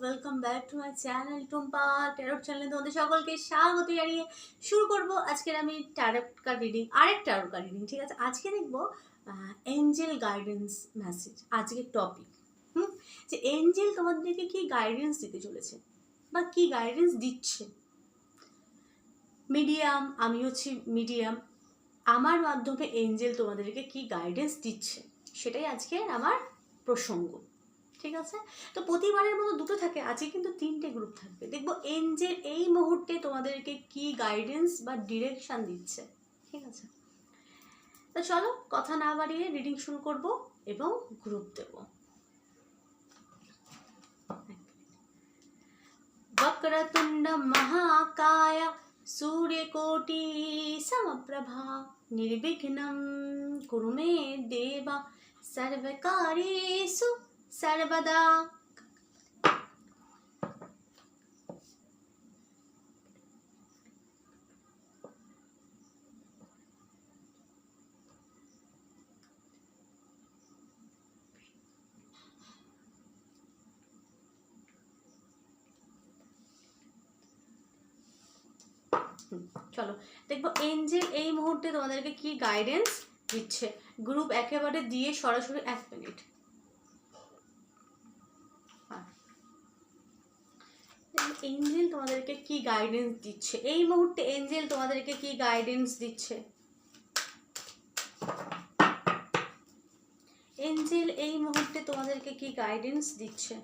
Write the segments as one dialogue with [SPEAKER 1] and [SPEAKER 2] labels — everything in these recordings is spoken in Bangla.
[SPEAKER 1] Welcome back to my channel Tumpa tarot চ্যানেলে তোমাদের সকলকে স্বাগত জানিয়ে শুরু করব। আজকের আমি ট্যারট রিডিং আরেক ট্যারট কার্ড রিডিং ঠিক আছে? আজকে দেখব এঞ্জেল গাইডেন্স মেসেজ আজকের টপিক হুম? যে এঞ্জেল তোমাদেরকে কি গাইডেন্স দিতে চলেছে বা কি গাইডেন্স দিচ্ছে? মিডিয়াম আমি হচ্ছি মিডিয়াম আমার মাধ্যমে এঞ্জেল তোমাদেরকে কি গাইডেন্স দিচ্ছে? সেটাই আজকে আমার প্রসঙ্গ। ঠিক আছে তো প্রতিবারের মতো দুটো থাকে আজকে কিন্তু তিনটে গ্রুপ থাকবে দেখবো এঞ্জেল এই মুহূর্তে তোমাদেরকে কি গাইডেন্স বা ডিরেকশন দিচ্ছে ঠিক আছে তো চলো কথা না বাড়িয়ে রিডিং শুরু করব এবং গ্রুপ দেব वक्रतुण्ड महाकाय सूर्यकोटि समप्रभा निर्विघ्नं कुरु मे देव सर्वकार्येषु সর্বদা চলো। দেখব এঞ্জেল এই মুহূর্তে তোমাদেরকে কি গাইডেন্স দিচ্ছে। গ্রুপ একেবারে দিয়ে সরাসরি এক মিনিট এঞ্জেল তোমাদেরকে কি গাইডেন্স দিচ্ছে? এই মুহূর্তে এঞ্জেল তোমাদেরকে কি গাইডেন্স দিচ্ছে? এঞ্জেল এই মুহূর্তে তোমাদেরকে কি গাইডেন্স দিচ্ছে?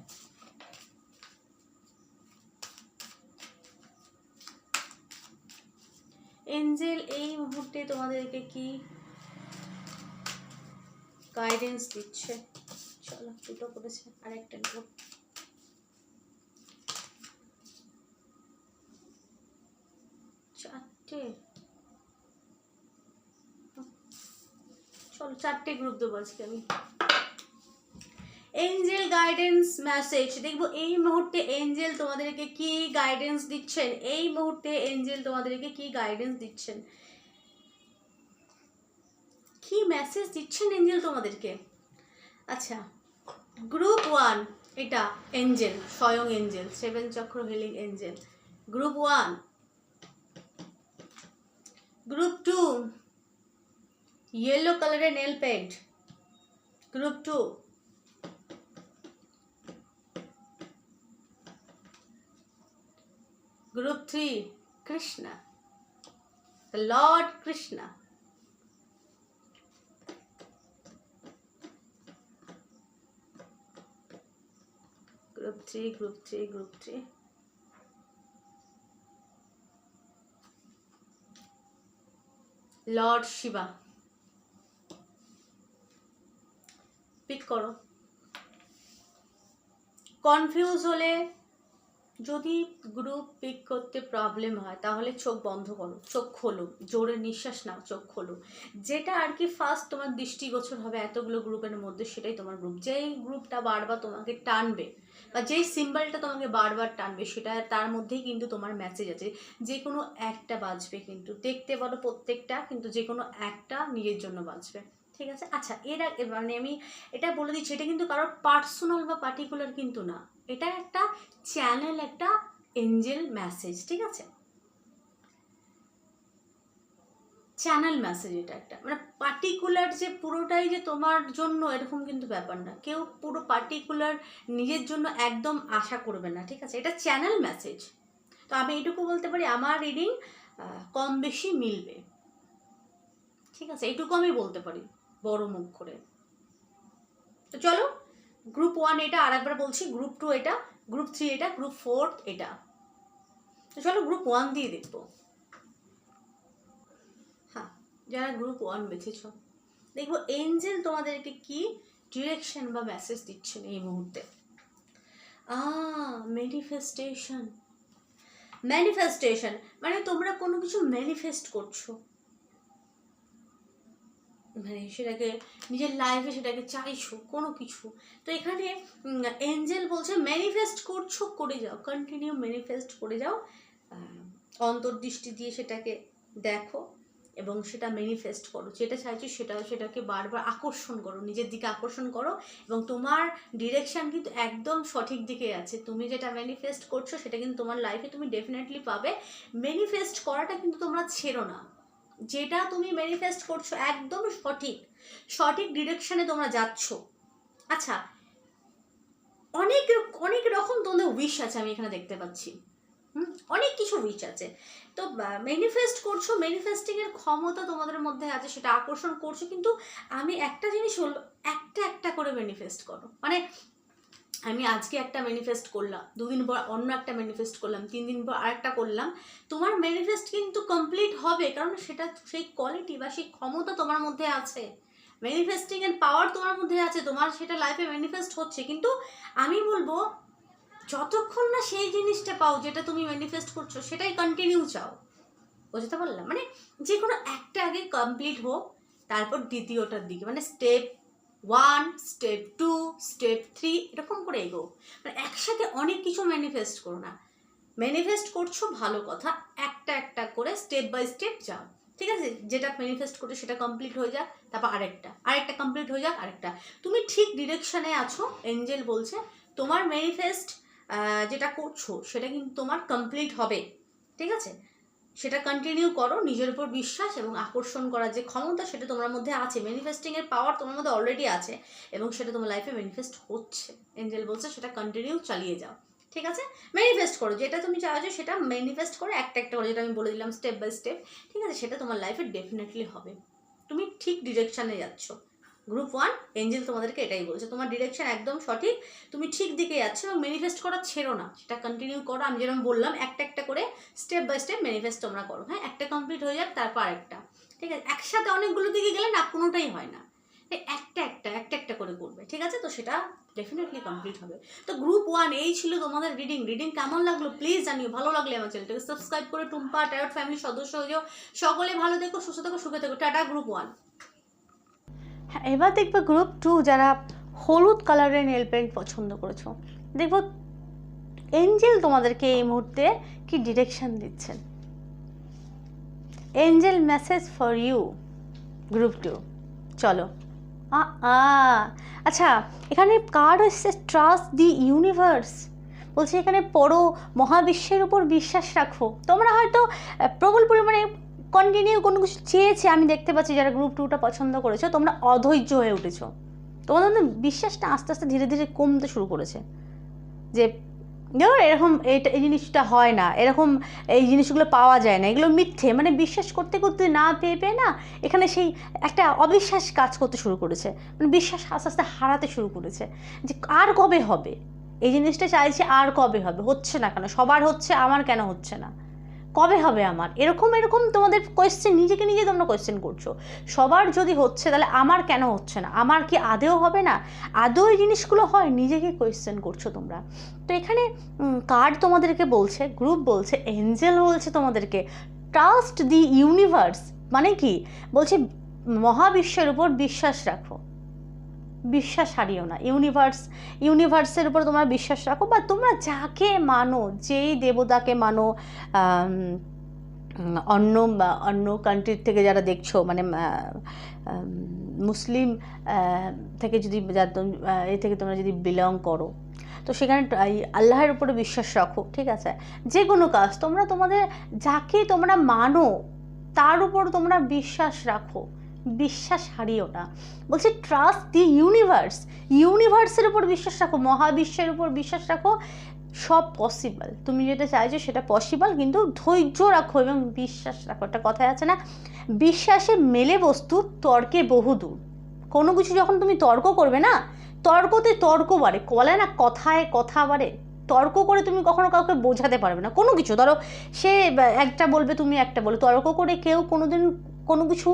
[SPEAKER 1] এঞ্জেল এই মুহূর্তে তোমাদেরকে কি গাইডেন্স দিচ্ছে? চলো দুটো করেছে, আরেকটা নেব চারটে চলো চারটে গ্রুপ দেবো আজকে আমি। এঞ্জেল গাইডেন্স মেসেজ দেখব এই মুহূর্তে এঞ্জেল তোমাদেরকে কি গাইডেন্স দিচ্ছেন? এই মুহূর্তে এঞ্জেল তোমাদেরকে কি গাইডেন্স দিচ্ছেন? কি মেসেজ দিচ্ছেন এঞ্জেল তোমাদেরকে? আচ্ছা গ্রুপ ওয়ান এটা এঞ্জেল স্বয়ং angel seven chakra healing angel group one group two yellow colour nail paint group two group three Krishna lord Krishna group three group three group three lord Shiva করো। কনফিউজ হলে যদি গ্রুপ পিক করতে প্রবলেম হয়, তাহলে চোখ বন্ধ করো, চোখ খোলো, জোরে নিঃশ্বাস নাও, চোখ খোলো। যেটা আর কি ফার্স্ট তোমার দৃষ্টিগোচর হবে এতগুলো গ্রুপের মধ্যে, সেটাই তোমার গ্রুপ যেই গ্রুপটা বারবার তোমাকে টানবে বা যেই সিম্বলটা তোমাকে বারবার টানবে, সেটা তার মধ্যেই কিন্তু তোমার মেসেজ আছে। যে কোনো একটা বাজবে কিন্তু। দেখতে পারো প্রত্যেকটা, কিন্তু যে কোনো একটা নিজের জন্য বাজবে। ঠিক আছে? আচ্ছা এর মানে আমি এটা বলে দিচ্ছি, এটা কিন্তু কারোর পার্সোনাল বা পার্টিকুলার কিন্তু না। এটা একটা চ্যানেল একটা এঞ্জেল মেসেজ ঠিক আছে? চ্যানেল মেসেজ এটা একটা। মানে পার্টিকুলার যে পুরোটাই যে তোমার জন্য, এরকম কিন্তু ব্যাপার না। কেউ পুরো পার্টিকুলার নিজের জন্য একদম আশা করবে না, ঠিক আছে? এটা চ্যানেল মেসেজ তো আমি এটুকু বলতে পারি, আমার রিডিং কম বেশি মিলবে। ঠিক আছে? এইটুকু আমি বলতে পারি। বড় মুখ করে। তো চলো গ্রুপ ওয়ান এটা আর একবার বলছি গ্রুপ টু এটা গ্রুপ থ্রি এটা গ্রুপ ফোর এটা। তো চলো গ্রুপ ওয়ান দিয়ে দেখব। হ্যাঁ যারা গ্রুপ ওয়ান বেছেছ, দেখব এঞ্জেল তোমাদেরকে কি ডিরেকশন বা মেসেজ দিচ্ছেন এই মুহূর্তে। ম্যানিফেস্টেশন ম্যানিফেস্টেশন মানে তোমরা কোনো কিছু ম্যানিফেস্ট করছ। মানে সেটাকে নিজের লাইফে সেটাকে চাইছো, কোনো কিছু। তো এখানে এঞ্জেল বলছে ম্যানিফেস্ট করছ, করে যাও। কন্টিনিউ ম্যানিফেস্ট করে যাও। অন্তর্দৃষ্টি দিয়ে সেটাকে দেখো এবং সেটা ম্যানিফেস্ট করো। যেটা চাইছো সেটা সেটাকে বারবার আকর্ষণ করো, নিজের দিকে আকর্ষণ করো এবং তোমার ডিরেকশন কিন্তু একদম সঠিক দিকে আছে। তুমি যেটা ম্যানিফেস্ট করছ, সেটা কিন্তু তোমার লাইফে তুমি ডেফিনেটলি পাবে। ম্যানিফেস্ট করাটা কিন্তু তোমরা ছেড়ো না। যেটা তুমি ম্যানিফেস্ট করছ একদম সঠিক। সঠিক ডিরেকশনে তোমরা যাচ্ছ। আচ্ছা অনেক অনেক রকম তোমাদের উইশ আছে আমি এখানে দেখতে পাচ্ছি। অনেক কিছু উইচ আছে। তো ম্যানিফেস্ট করছ ম্যানিফেস্টিংয়ের ক্ষমতা তোমাদের মধ্যে আছে, সেটা আকর্ষণ করছ, কিন্তু আমি একটা জিনিস বলব একটা একটা করে ম্যানিফেস্ট করো। মানে আমি আজকে একটা ম্যানিফেস্ট করলাম, দুদিন পর অন্য একটা ম্যানিফেস্ট করলাম তিন দিন পর আরেকটা করলাম। তোমার ম্যানিফেস্ট কিন্তু কমপ্লিট হবে, কারণ সেটা সেই কোয়ালিটি বা সেই ক্ষমতা তোমার মধ্যে আছে। ম্যানিফেস্টিং এর পাওয়ার তোমার মধ্যে আছে, তোমার সেটা লাইফে ম্যানিফেস্ট হচ্ছে। কিন্তু আমি বলব, যতক্ষণ না সেই জিনিসটা পাও যেটা তুমি ম্যানিফেস্ট করছ, সেটাই কন্টিনিউ চাও। বুঝতে পারলাম? মানে যে কোনো একটা আগে কমপ্লিট হোক, তারপর দ্বিতীয়টার দিকে মানে step one step two step three এরকম করে এগো। মানে একসাথে অনেক কিছু ম্যানিফেস্ট করো না। ম্যানিফেস্ট করছ, ভালো কথা। একটা একটা করে স্টেপ বাই স্টেপ যাও। ঠিক আছে? যেটা ম্যানিফেস্ট করছ সেটা কমপ্লিট হয়ে যাক, তারপর আরেকটা। আরেকটা কমপ্লিট হয়ে যাক, আরেকটা। তুমি ঠিক ডিরেকশানে আছো এঞ্জেল বলছে, তোমার ম্যানিফেস্ট যেটা করছ, সেটা কিন্তু তোমার কমপ্লিট হবে। ঠিক আছে? সেটা কন্টিনিউ করো, নিজের উপর বিশ্বাস এবং আকর্ষণ করার যে ক্ষমতা সেটা তোমার মধ্যে আছে। ম্যানিফেস্টিংয়ের পাওয়ার তোমার মধ্যে অলরেডি আছে এবং সেটা তোমার লাইফে ম্যানিফেস্ট হচ্ছে। এঞ্জেল বলছে সেটা কন্টিনিউ চালিয়ে যাও। ঠিক আছে? ম্যানিফেস্ট করো। যেটা তুমি চাইছো সেটা ম্যানিফেস্ট করো। একটা একটা করে যেটা আমি বলে দিলাম স্টেপ বাই স্টেপ ঠিক আছে? সেটা তোমার লাইফে ডেফিনেটলি হবে। তুমি ঠিক ডিরেকশানে যাচ্ছ। গ্রুপ ওয়ান এঞ্জেল তোমাদেরকে এটাই বলছে। তোমার ডিরেকশন একদম সঠিক, তুমি ঠিক দিকে যাচ্ছ এবং ম্যানিফেস্ট করা ছেড়ো না। সেটা কন্টিনিউ করো, আমি যেরকম বললাম, একটা একটা করে স্টেপ বাই স্টেপ ম্যানিফেস্ট তোমরা করো। হ্যাঁ একটা কমপ্লিট হয়ে যাক, তারপর আরেকটা। ঠিক আছে? একসাথে অনেকগুলো দিকে গেলে না, কোনোটাই হয় না। একটা একটা একটা একটা করে করবে। ঠিক আছে? তো সেটা ডেফিনেটলি কমপ্লিট হবে। তো গ্রুপ ওয়ান এই ছিল তোমাদের রিডিং রিডিং কেমন লাগল? প্লিজ জানিও। ভালো লাগলে আমার চ্যানেলটাকে সাবস্ক্রাইব করে, টুম্পা, টায়ার ফ্যামিলির সদস্য হয়ে যাও। সকলে ভালো থেকো, সুস্থ থেকো, সুখে থেকো। টাটা গ্রুপ ওয়ান হ্যাঁ এবার দেখবে গ্রুপ টু যারা হলুদ কালারের নেল পেন্ট পছন্দ করেছ। দেখব এঞ্জেল তোমাদেরকে এই মুহূর্তে কি ডিরেকশন দিচ্ছেন angel message for you group two চলো। আচ্ছা এখানে কার্ড হচ্ছে ট্রাস্ট দি ইউনিভার্স বলছে এখানে পড়ো, মহাবিশ্বের উপর বিশ্বাস রাখো। তোমরা হয়তো প্রবল পরিমাণে কন্টিনিউ কোনো কিছু চেয়েছে, আমি দেখতে পাচ্ছি যারা গ্রুপ টুটা পছন্দ করেছ, তোমরা অধৈর্য হয়ে উঠেছো। তোমাদের বিশ্বাসটা আস্তে আস্তে ধীরে ধীরে কমতে শুরু করেছে। যে দেখো এরকম এইটা এই জিনিসটা হয় না, এরকম এই জিনিসগুলো পাওয়া যায় না, এগুলো মিথ্যে মানে বিশ্বাস করতে করতে না পেয়ে পেয়ে না, এখানে সেই একটা অবিশ্বাস কাজ করতে শুরু করেছে। মানে বিশ্বাস আস্তে আস্তে হারাতে শুরু করেছে। যে, আর কবে হবে? এই জিনিসটা চাইছে আর কবে হবে? হচ্ছে না কেন? সবার হচ্ছে, আমার কেন হচ্ছে না? কবে হবে আমার? এরকম এরকম তোমাদের কোয়েশ্চেন নিজেকে নিজে তোমরা কোয়েশ্চেন করছ। সবার যদি হচ্ছে, তাহলে আমার কেন হচ্ছে না? আমার কি আদেও হবে না? আদৌ এই জিনিসগুলো হয়? নিজেকে কোয়েশ্চেন করছ তোমরা। তো এখানে কার্ড তোমাদেরকে বলছে গ্রুপ বলছে এঞ্জেল বলছে তোমাদেরকে ট্রাস্ট দি ইউনিভার্স মানে কি? বলছে, মহাবিশ্বের উপর বিশ্বাস রাখো। বিশ্বাস হারিও না। ইউনিভার্স ইউনিভার্সের উপর তোমরা বিশ্বাস রাখো বা তোমরা যাকে মানো, যেই দেবতাকে মানো অন্য অন্য কান্ট্রির থেকে যারা দেখছ মানে মুসলিম থেকে যদি এ থেকে তোমরা যদি বিলং করো, তো সেখানে আল্লাহর উপরে বিশ্বাস রাখো, ঠিক আছে? যে কোনো কাজ, তোমরা তোমাদের যাকে তোমরা মানো, তার উপর তোমরা বিশ্বাস রাখো। বিশ্বাস হারিও না। বলছে ট্রাস্ট দি ইউনিভার্স ইউনিভার্সের উপর বিশ্বাস রাখো, মহাবিশ্বের উপর বিশ্বাস রাখো, সব পসিবল তুমি যেটা চাইছো সেটা পসিবল কিন্তু ধৈর্য রাখো এবং বিশ্বাস রাখো। একটা কথায় আছে না, বিশ্বাসে মেলে বস্তু তর্কে বহুদূর কোনো কিছু যখন তুমি তর্ক করবে না, তর্কতে তর্ক বাড়ে। বলে না কথায় কথা বাড়ে। তর্ক করে তুমি কখনো কাউকে বোঝাতে পারবে না। কোনো কিছু, ধরো, সে একটা বলবে, তুমি একটা বলে। তর্ক করে কেউ কোনোদিন কোনো কিছু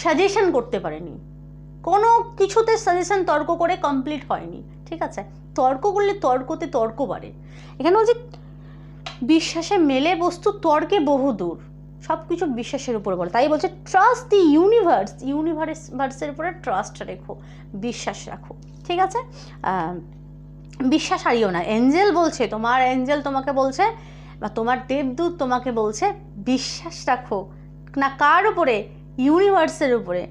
[SPEAKER 1] সাজেশন করতে পারেনি। কোনো কিছুতে সাজেশন তর্ক করে কমপ্লিট হয়নি, ঠিক আছে? তর্ক করলে তর্কতে তর্ক বাড়ে। এখানে যে বিশ্বাসে মেলে বস্তু তর্কে বহু দূর। সব কিছু বিশ্বাসের উপর বলে। তাই বলছে ট্রাস্ট দি ইউনিভার্স ইউনিভার্স ভার্সের উপরে ট্রাস্ট রেখো, বিশ্বাস রাখো, ঠিক আছে? বিশ্বাস হারিও না। এঞ্জেল বলছে, তোমার এঞ্জেল তোমাকে বলছে, বা তোমার দেবদূত তোমাকে বলছে, বিশ্বাস রাখো।
[SPEAKER 2] না, কার উপরে? ইউনিভার্সের উপরে।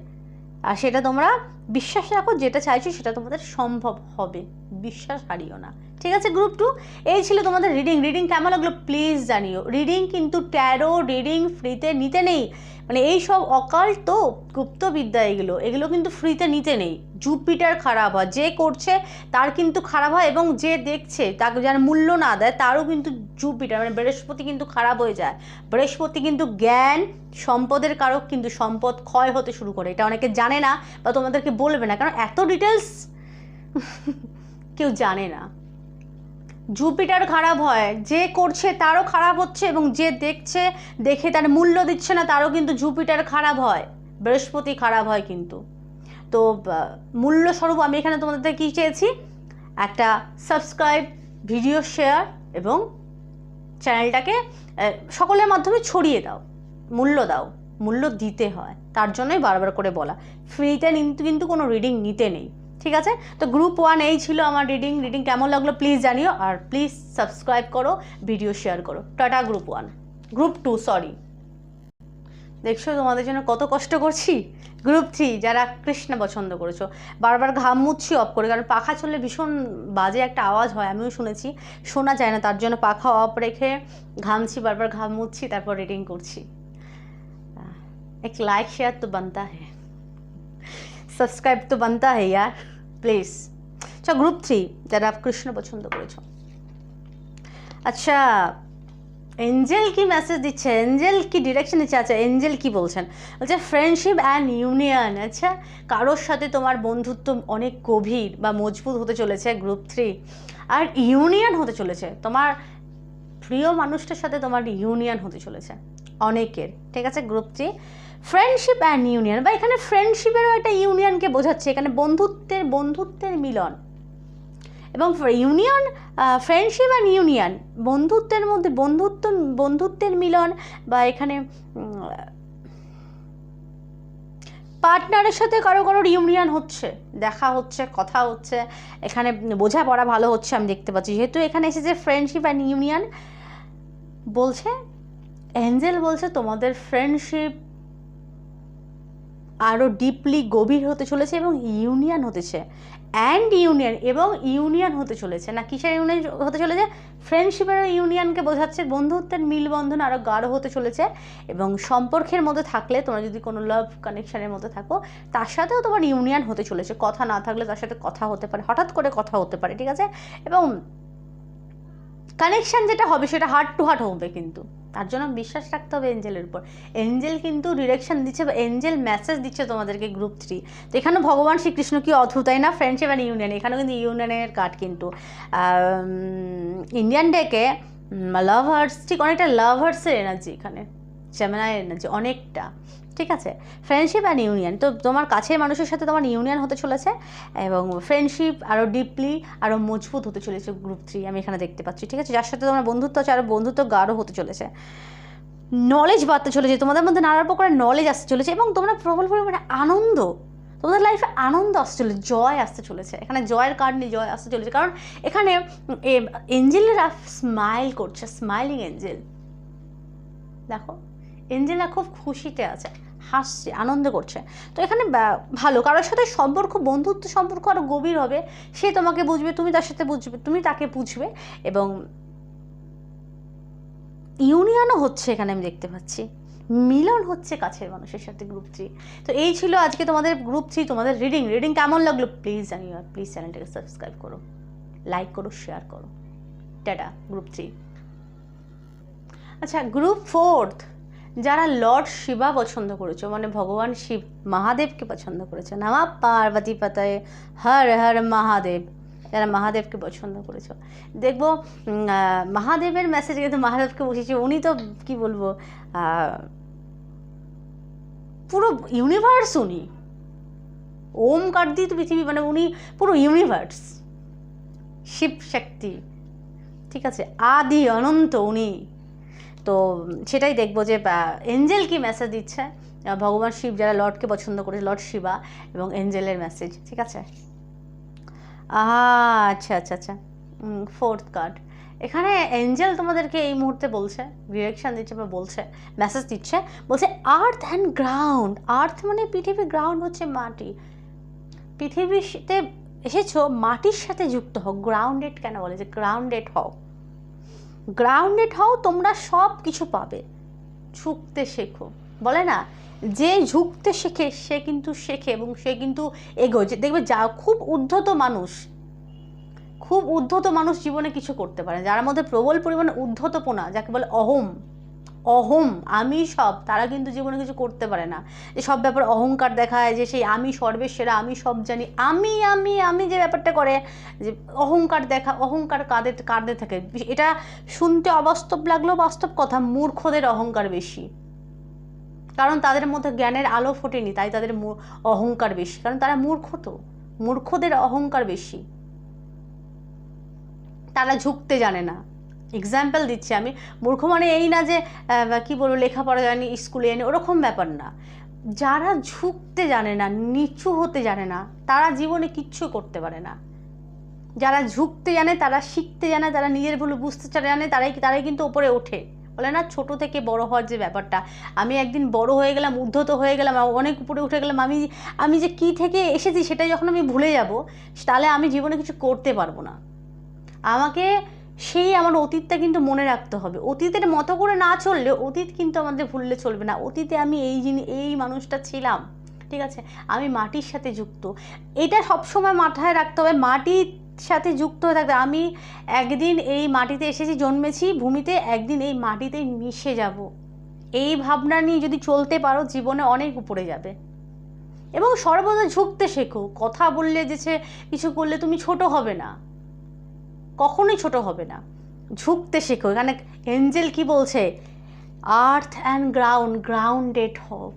[SPEAKER 2] আর সেটা তোমরা বিশ্বাস রাখো, যেটা চাইছো সেটা তোমাদের সম্ভব হবে। বিশ্বাস হারিও না। ঠিক আছে গ্রুপ টু এই ছিল তোমাদের রিডিং রিডিং কেমন লাগল প্লিজ জানিও। রিডিং কিন্তু ট্যারো রিডিং ফ্রিতে নিতে নেই। মানে এই সব অকাল তো গুপ্তবিদ্যা এগুলো এগুলো কিন্তু ফ্রিতে নিতে নেই। জুপিটার খারাপ হয়, যে করছে তার কিন্তু খারাপ হয় এবং যে দেখছে তাকে যার মূল্য না দেয়, তারও কিন্তু জুপিটার মানে বৃহস্পতি কিন্তু খারাপ হয়ে যায়। বৃহস্পতি কিন্তু জ্ঞান, সম্পদের কারক কিন্তু সম্পদ ক্ষয় হতে শুরু করে। এটা অনেকে জানে না বা তোমাদেরকে বলবে না, কারণ এত ডিটেলস কেউ জানে না। জুপিটার খারাপ হয়। যে করছে তারও খারাপ হচ্ছে এবং যে দেখছে দেখে তার মূল্য দিচ্ছে না, তারও কিন্তু জুপিটার খারাপ হয়। বৃহস্পতি খারাপ হয় কিন্তু। তো মূল্যস্বরূপ আমি এখানে তোমাদের কী চেয়েছি? একটা সাবস্ক্রাইব ভিডিও শেয়ার এবং চ্যানেলটাকে সকলের মাধ্যমে ছড়িয়ে দাও। মূল্য দাও। মূল্য দিতে হয়। তার জন্যই বারবার করে বলা। ফ্রিতে কিন্তু কোনো রিডিং নিতে নেই। ঠিক আছে তো গ্রুপ ওয়ান এই ছিল আমার রিডিং রিডিং কেমন লাগলো প্লিজ জানিও আর প্লিজ সাবস্ক্রাইব করো ভিডিও শেয়ার করো tata group one group two sorry দেখছো তোমাদের জন্য কত কষ্ট করছি গ্রুপ থ্রি যারা কৃষ্ণ পছন্দ করেছো বারবার ঘাম মুচ্ছি অফ করে কারণ পাখা চললে ভীষণ বাজে একটা আওয়াজ হয় আমিও শুনেছি শোনা যায় না তার জন্য পাখা অফ রেখে ঘামছি বারবার ঘাম মুচ্ছি তারপর রিডিং করছি এক লাইক শেয়ার তো বানতা হ্যাঁ সাবস্ক্রাইব তো বানতা है यार প্লিজ আচ্ছা গ্রুপ থ্রি যারা কৃষ্ণ পছন্দ করেছ। আচ্ছা এঞ্জেল কি মেসেজ দিচ্ছে? এঞ্জেল কি ডিরেকশন দিচ্ছে? আচ্ছা এঞ্জেল কি বলছেন? বলছে ফ্রেন্ডশিপ অ্যান্ড ইউনিয়ন আচ্ছা কারোর সাথে তোমার বন্ধুত্ব অনেক গভীর বা মজবুত হতে চলেছে গ্রুপ থ্রি আর ইউনিয়ন হতে চলেছে। তোমার প্রিয় মানুষটার সাথে তোমার ইউনিয়ন হতে চলেছে। অনেকের। ঠিক আছে group three friendship and union বা এখানে ফ্রেন্ডশিপেরও একটা ইউনিয়নকে বোঝাচ্ছে, এখানে বন্ধুত্বের বন্ধুত্বের মিলন। এবং ইউনিয়ন ফ্রেন্ডশিপ অ্যান্ড ইউনিয়ন বন্ধুত্বের মধ্যে বন্ধুত্ব, বন্ধুত্বের মিলন, বা এখানে পার্টনারের সাথে কারও কারোর ইউনিয়ন হচ্ছে, দেখা হচ্ছে, কথা হচ্ছে, এখানে বোঝাপড়া ভালো হচ্ছে, আমি দেখতে পাচ্ছি। যেহেতু এখানে এসেছে ফ্রেন্ডশিপ অ্যান্ড ইউনিয়ন বলছে অ্যাঞ্জেল বলছে তোমাদের ফ্রেন্ডশিপ আরও ডিপলি গভীর হতে চলেছে এবং ইউনিয়ন হতেছে অ্যান্ড ইউনিয়ন এবং ইউনিয়ন হতে চলেছে। না, কিসের ইউনিয়ন হতে চলেছে? ফ্রেন্ডশিপের ইউনিয়নকে বোঝাচ্ছে, বন্ধুত্বের মিলবন্ধন আরও গাঢ় হতে চলেছে এবং সম্পর্কের মধ্যে থাকলে, তোমরা যদি কোনো লাভ কানেকশানের মধ্যে থাকো, তার সাথেও তোমার ইউনিয়ন হতে চলেছে। কথা না থাকলে তার সাথে কথা হতে পারে, হঠাৎ করে কথা হতে পারে, ঠিক আছে? এবং কানেকশান যেটা হবে, সেটা হার্ট টু হার্ট হবে কিন্তু। তার জন্য বিশ্বাস রাখতে হবে এঞ্জেলের উপর। এঞ্জেল কিন্তু ডিরেকশন দিচ্ছে বা এঞ্জেল মেসেজ দিচ্ছে তোমাদেরকে গ্রুপ থ্রি তো এখানে ভগবান শ্রীকৃষ্ণ কি অদ্ভুত, তাই না? ফ্রেন্ডশিপ অ্যান্ড ইউনিয়ন এখানেও কিন্তু ইউনিয়নের কার্ড কিন্তু। ইন্ডিয়ান ডেকে লাভার্স ঠিক অনেকটা লাভার্সের এনার্জি এখানে জেমিনায়ের এনার্জি অনেকটা। ঠিক আছে? ফ্রেন্ডশিপ অ্যান্ড ইউনিয়ন তো তোমার কাছের মানুষের সাথে তোমার ইউনিয়ন হতে চলেছে এবং ফ্রেন্ডশিপ আরও ডিপলি আরও মজবুত হতে চলেছে গ্রুপ থ্রি আমি এখানে দেখতে পাচ্ছি, ঠিক আছে? যার সাথে তোমার বন্ধুত্ব আছে আরও বন্ধুত্ব গাঢ় হতে চলেছে। নলেজ বাড়তে চলেছে, তোমাদের মধ্যে নানা প্রকারের নলেজ আসতে চলেছে এবং তোমরা প্রবল পরিমাণে আনন্দ, তোমাদের লাইফে আনন্দ আসতে চলেছে, জয় আসতে চলেছে। এখানে জয়ের কার্ড নিয়ে জয় আসতে চলেছে, কারণ এখানে এঞ্জেলেরা স্মাইল করছে স্মাইলিং এঞ্জেল দেখো এঞ্জেলরা খুব খুশিতে আছে, হাসছে, আনন্দ করছে। তো এখানে ভালো, কারোর সাথে সম্পর্ক, বন্ধুত্ব সম্পর্ক আরও গভীর হবে, সে তোমাকে বুঝবে, তুমি তার সাথে বুঝবে, তুমি তাকে বুঝবে এবং ইউনিয়নও হচ্ছে এখানে আমি দেখতে পাচ্ছি। মিলন হচ্ছে কাছের মানুষের সাথে গ্রুপ থ্রি তো এই ছিল আজকে তোমাদের গ্রুপ থ্রি তোমাদের রিডিং রিডিং কেমন লাগল? প্লিজ আর প্লিজ চ্যানেলটাকে সাবস্ক্রাইব করো লাইক করো শেয়ার করো। টাটা গ্রুপ থ্রি আচ্ছা গ্রুপ ফোর্থ যারা লর্ড শিবা পছন্দ করেছ মানে ভগবান শিব মহাদেবকে পছন্দ করেছ, নামা পার্বতী পাতায় হর হর মহাদেব, যারা মহাদেবকে পছন্দ করেছ। দেখব মহাদেবের মেসেজ কিন্তু মহাদেবকে বসেছে উনি তো কি বলব পুরো ইউনিভার্স উনি। ওম কার দিয়ে তো পৃথিবী মানে উনি পুরো ইউনিভার্স শিব শক্তি, ঠিক আছে, আদি অনন্ত উনি। তো সেটাই দেখব যে এঞ্জেল কি মেসেজ দিচ্ছে? ভগবান শিব যারা লর্ডকে পছন্দ করে লর্ড শিবা এবং এঞ্জেলের মেসেজ ঠিক আছে? আচ্ছা আচ্ছা আচ্ছা। ফোর্থ কার্ড এখানে এঞ্জেল তোমাদেরকে এই মুহূর্তে বলছে ডিরেকশন দিচ্ছে বা বলছে মেসেজ দিচ্ছে। বলছে আর্থ অ্যান্ড গ্রাউন্ড আর্থ মানে পৃথিবী গ্রাউন্ড হচ্ছে মাটি। পৃথিবীতে এসেছ, মাটির সাথে যুক্ত হও। গ্রাউন্ডেড কেন বলে? যে গ্রাউন্ডেড হও। গ্রাউন্ডেড হও, তোমরা সব কিছু পাবে। ঝুঁকতে শেখো। বলে না, যে ঝুঁকতে শেখে, সে কিন্তু শেখে এবং সে কিন্তু এগোয়। যে দেখবে যা, খুব উদ্ধত মানুষ, খুব উদ্ধত মানুষ জীবনে কিছু করতে পারে যার মধ্যে প্রবল পরিমাণে উদ্ধতপনা, যাকে বলে অহম অহম, আমি সব, তারা কিন্তু জীবনে কিছু করতে পারে না। যে সব ব্যাপারে অহংকার দেখায়, যে সেই আমি সর্বেশ্বরা আমি সব জানি, আমি আমি আমি যে ব্যাপারটা করে, যে অহংকার দেখা, অহংকার কাঁদে কাঁদে থাকে। এটা শুনতে অবাস্তব লাগলেও বাস্তব কথা, মূর্খদের অহংকার বেশি। কারণ তাদের মধ্যে জ্ঞানের আলো ফোটেনি, তাই তাদের অহংকার বেশি। কারণ তারা মূর্খ তো, মূর্খদের অহংকার বেশি। তারা ঝুঁকতে জানে না। এক্সাম্পল দিচ্ছি আমি। মূর্খ মানে এই না যে কি বলব, লেখাপড়া জানি, স্কুলে জানি, ওরকম ব্যাপার না। যারা ঝুঁকতে জানে না, নিচু হতে জানে না, তারা জীবনে কিচ্ছু করতে পারে না। যারা ঝুঁকতে জানে, তারা শিখতে জানে, তারা নিজের ভুল বুঝতে জানে, তারাই তারাই কিন্তু ওপরে ওঠে। বলে না, ছোট থেকে বড় হওয়ার যে ব্যাপারটা, আমি একদিন বড় হয়ে গেলাম উদ্ধত হয়ে গেলাম অনেক উপরে উঠে গেলাম, আমি আমি যে কি থেকে এসেছি সেটা যখন আমি ভুলে যাব, তাহলে আমি জীবনে কিছু করতে পারব না। আমাকে সেই আমার অতীতটা কিন্তু মনে রাখতে হবে। অতীতের মতো করে না চললে অতীত কিন্তু আমাদের ভুললে চলবে না। অতীতে আমি এই জিনিস এই মানুষটা ছিলাম, ঠিক আছে? আমি মাটির সাথে যুক্ত। এটা সবসময় মাথায় রাখতে হবে। মাটির সাথে যুক্ত হয়ে থাকতে আমি একদিন এই মাটিতে এসেছি, জন্মেছি, ভূমিতে একদিন এই মাটিতে মিশে যাব। এই ভাবনা নিয়ে যদি চলতে পারো, জীবনে অনেক উপরে যাবে। এবং সর্বদা ঝুঁকতে শেখো। কথা বললে যে কিছু করলে তুমি ছোট হবে না। কখনোই ছোট হবে না। ঝুঁকতে শেখো। এখানে এঞ্জেল কি বলছে? আর্থ অ্যান্ড গ্রাউন্ড গ্রাউন্ডেড হও।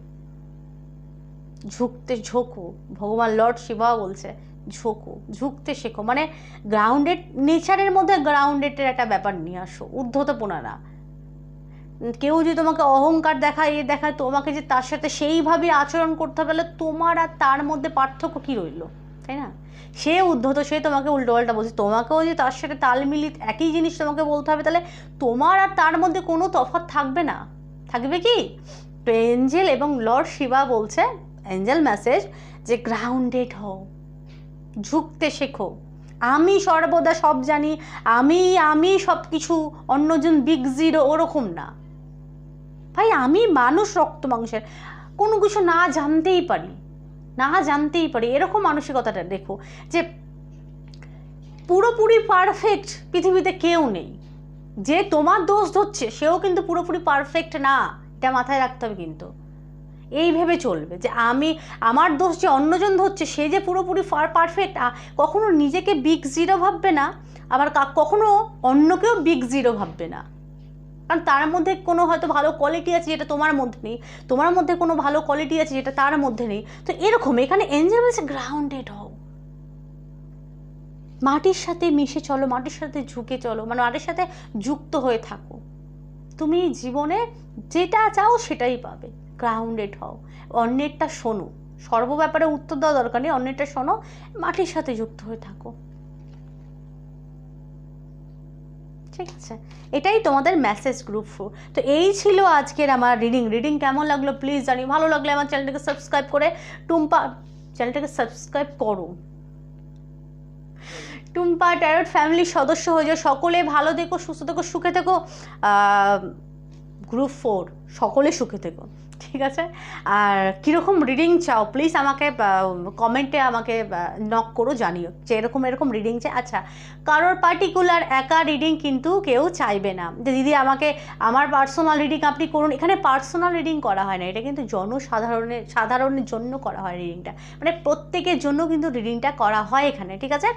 [SPEAKER 2] ঝুঁকতে ঝোঁকো। ভগবান লর্ড শিবা বলছে, ঝোঁকো, ঝুঁকতে শেখো। মানে গ্রাউন্ডেড নেচারের মধ্যে গ্রাউন্ডেডের একটা ব্যাপার নিয়ে আসো। উদ্ধতপনা না। কেউ যদি তোমাকে অহংকার দেখায়, এ দেখায়, তোমাকে যে তার সাথে সেইভাবে আচরণ করতে হবে তোমার আর তার মধ্যে পার্থক্য কী রইল? তাই না? সে উদ্ধত সে তোমাকে উল্টো পাল্টা বলছে। তোমাকেও যে তার সাথে তাল মিলিয়ে একই জিনিস তোমাকে বলতে হবে, তাহলে তোমার আর তার মধ্যে কোনো তফাৎ থাকবে না। থাকবে কি? তো এঞ্জেল এবং লর্ড শিবা বলছে এঞ্জেল মেসেজ যে গ্রাউন্ডেড হও, ঝুঁকতে শেখো। আমি সর্বদা সব জানি, আমি আমি সব কিছু অন্যজন বিগ জিরো ওরকম না। ভাই, আমি মানুষ রক্ত মাংসের, কোনো কিছু না জানতেই পারি। না জানতেই পারি। এরকম মানসিকতাটা দেখো যে পুরোপুরি পারফেক্ট পৃথিবীতে কেউ নেই। যে তোমার দোষ ধরছে, সেও কিন্তু পুরোপুরি পারফেক্ট না। এটা মাথায় রাখতে হবে কিন্তু। এই ভেবে চলবে যে আমি, আমার দোষ যে অন্যজন ধরছে, সে যে পুরোপুরি ফার পারফেক্ট কখনো নিজেকে বিগ জিরো ভাববে না। আবার কখনো অন্যকেও বিগ জিরো ভাববে না। কারণ তার মধ্যে কোনো হয়তো ভালো কোয়ালিটি আছে যেটা তোমার মধ্যে নেই, তোমার মধ্যে কোনো ভালো কোয়ালিটি আছে যেটা তার মধ্যে নেই। তো এরকম এখানে এঞ্জেল বলছে গ্রাউন্ডেড হও। মাটির সাথে মিশে চলো, মাটির সাথে ঝুঁকে চলো মানে মাটির সাথে যুক্ত হয়ে থাকো। তুমি জীবনে যেটা চাও সেটাই পাবে গ্রাউন্ডেড হও। অন্যেরটা শোনো, সর্ব ব্যাপারে উত্তর দেওয়া দরকার নেই, অন্যেরটা শোনো, মাটির সাথে যুক্ত হয়ে থাকো। ঠিক আছে? এটাই তোমাদের মেসেজ গ্রুপ ফোর তো এই ছিল আজকের আমার রিডিং রিডিং কেমন লাগল প্লিজ জানি ভালো লাগলে আমার চ্যানেলটাকে সাবস্ক্রাইব করে টুম্পা চ্যানেলটাকে সাবস্ক্রাইব করো। টুম্পা ট্যারট ফ্যামিলির সদস্য হয়ে যাও। সকলে ভালো থেকো, সুস্থ থেকো, সুখে থেকো। গ্রুপ ফোর সকলে সুখে থেকো। ঠিক আছে? আর কীরকম রিডিং চাও? প্লিজ আমাকে কমেন্টে আমাকে নক করো, জানিও যে এরকম এরকম রিডিং চাই। আচ্ছা কারোর পার্টিকুলার একা রিডিং কিন্তু কেউ চাইবে না। যে দিদি আমাকে, আমার পার্সোনাল রিডিং আপনি করুন। এখানে পার্সোনাল রিডিং করা হয় না। এটা কিন্তু জনসাধারণের সাধারণের জন্য করা হয় রিডিংটা মানে প্রত্যেকের জন্য কিন্তু রিডিংটা করা হয় এখানে, ঠিক আছে?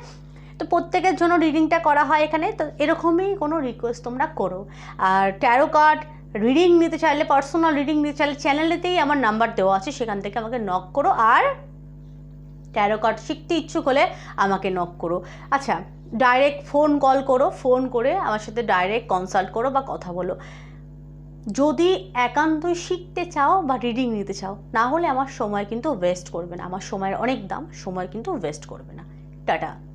[SPEAKER 2] তো প্রত্যেকের জন্য রিডিংটা করা হয় এখানে। তো এরকমই কোনো রিকোয়েস্ট তোমরা করো। আর ট্যারো কার্ড রিডিং নিতে চাইলে পার্সোনাল রিডিং নিতে চাইলে চ্যানেলেতেই আমার নাম্বার দেওয়া আছে, সেখান থেকে আমাকে নক করো। আর ট্যারো কার্ড শিখতে ইচ্ছুক হলে আমাকে নক করো। আচ্ছা ডাইরেক্ট ফোন কল করো ফোন করে আমার সাথে ডাইরেক্ট কনসাল্ট করো বা কথা বলো। যদি একান্তই শিখতে চাও বা রিডিং নিতে চাও, না হলে আমার সময় কিন্তু ওয়েস্ট করবে না। আমার সময়ের অনেক দাম, সময় কিন্তু ওয়েস্ট করবে না। টাটা।